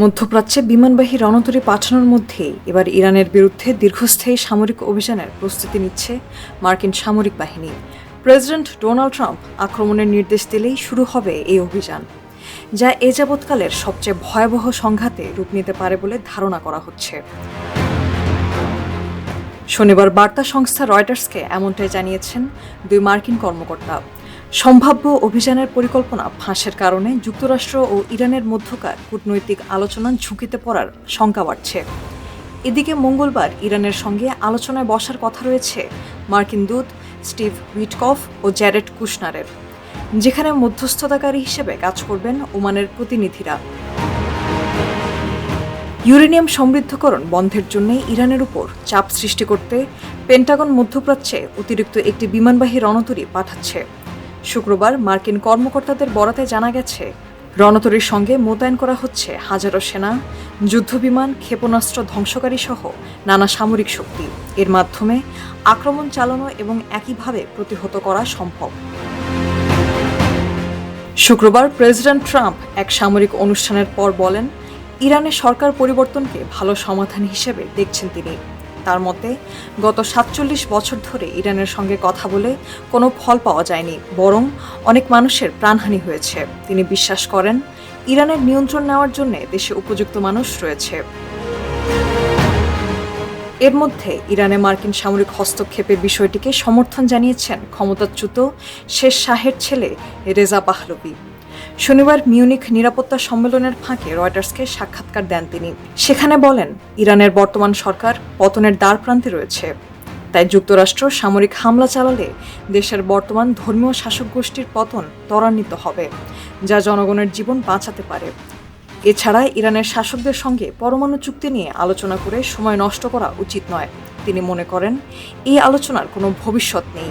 মধ্যপ্রাচ্যে বিমানবাহী রণতরী পাঠানোর মধ্যেই এবার ইরানের বিরুদ্ধে দীর্ঘস্থায়ী সামরিক অভিযানের প্রস্তুতি নিচ্ছে মার্কিন সামরিক বাহিনী। প্রেসিডেন্ট ডোনাল্ড ট্রাম্প আক্রমণের নির্দেশ দিলেই শুরু হবে এই অভিযান, যা এ যাবৎকালের সবচেয়ে ভয়াবহ সংঘাতে রূপ নিতে পারে বলে ধারণা করা হচ্ছে। শনিবার বার্তা সংস্থা রয়টার্সকে এমনটাই জানিয়েছেন দুই মার্কিন কর্মকর্তা। সম্ভাব্য অভিযানের পরিকল্পনা ফাঁসের কারণে যুক্তরাষ্ট্র ও ইরানের মধ্যকার কূটনৈতিক আলোচনা ঝুঁকিতে পড়ার শঙ্কা বাড়ছে। এদিকে মঙ্গলবার ইরানের সঙ্গে আলোচনায় বসার কথা রয়েছে মার্কিন দূত স্টিভ উইটকফ ও জ্যারেট কুশনারের, যেখানে মধ্যস্থতাকারী হিসেবে কাজ করবেন ওমানের প্রতিনিধিরা। ইউরেনিয়াম সমৃদ্ধকরণ বন্ধের জন্য ইরানের উপর চাপ সৃষ্টি করতে পেন্টাগন মধ্যপ্রাচ্যে অতিরিক্ত একটি বিমানবাহী রণতরী পাঠাচ্ছে। শুক্রবার মার্কিন কর্মকর্তাদের বরাতে জানা গেছে, রণতরীর সঙ্গে মোতায়েন করা হচ্ছে হাজারো সেনা, যুদ্ধবিমান, ক্ষেপণাস্ত্র ধ্বংসকারী সহ নানা সামরিক শক্তি। এর মাধ্যমে আক্রমণ চালানো এবং একইভাবে প্রতিহত করা সম্ভব। শুক্রবার প্রেসিডেন্ট ট্রাম্প এক সামরিক অনুষ্ঠানের পর বলেন ইরানের সরকার পরিবর্তনকে ভালো সমাধান হিসেবে দেখছেন তিনি। তার মতে, গত সাতচল্লিশ বছর ধরে ইরানের সঙ্গে কথা বলে কোনো ফল পাওয়া যায়নি, বরং অনেক মানুষের প্রাণহানি হয়েছে। তিনি বিশ্বাস করেন, ইরানের নিয়ন্ত্রণ নেওয়ার জন্য দেশে উপযুক্ত মানুষ রয়েছে। এর মধ্যে ইরানে মার্কিন সামরিক হস্তক্ষেপের বিষয়টিকে সমর্থন জানিয়েছেন ক্ষমতাচ্যুত শেষ শাহের ছেলে রেজা পাহলবি শনিবার মিউনিক নিরাপত্তা সম্মেলনের ফাঁকে রয়টার্সকে সাক্ষাৎকার দেন তিনি। সেখানে বলেন, ইরানের বর্তমান সরকার পতনের দ্বার প্রান্তে রয়েছে। তাই যুক্তরাষ্ট্র সামরিক হামলা চালালে দেশের বর্তমান ধর্মীয় শাসক গোষ্ঠীর পতন ত্বরান্বিত হবে, যা জনগণের জীবন বাঁচাতে পারে। এছাড়া ইরানের শাসকদের সঙ্গে পরমাণু চুক্তি নিয়ে আলোচনা করে সময় নষ্ট করা উচিত নয়। তিনি মনে করেন, এই আলোচনার কোনো ভবিষ্যৎ নেই।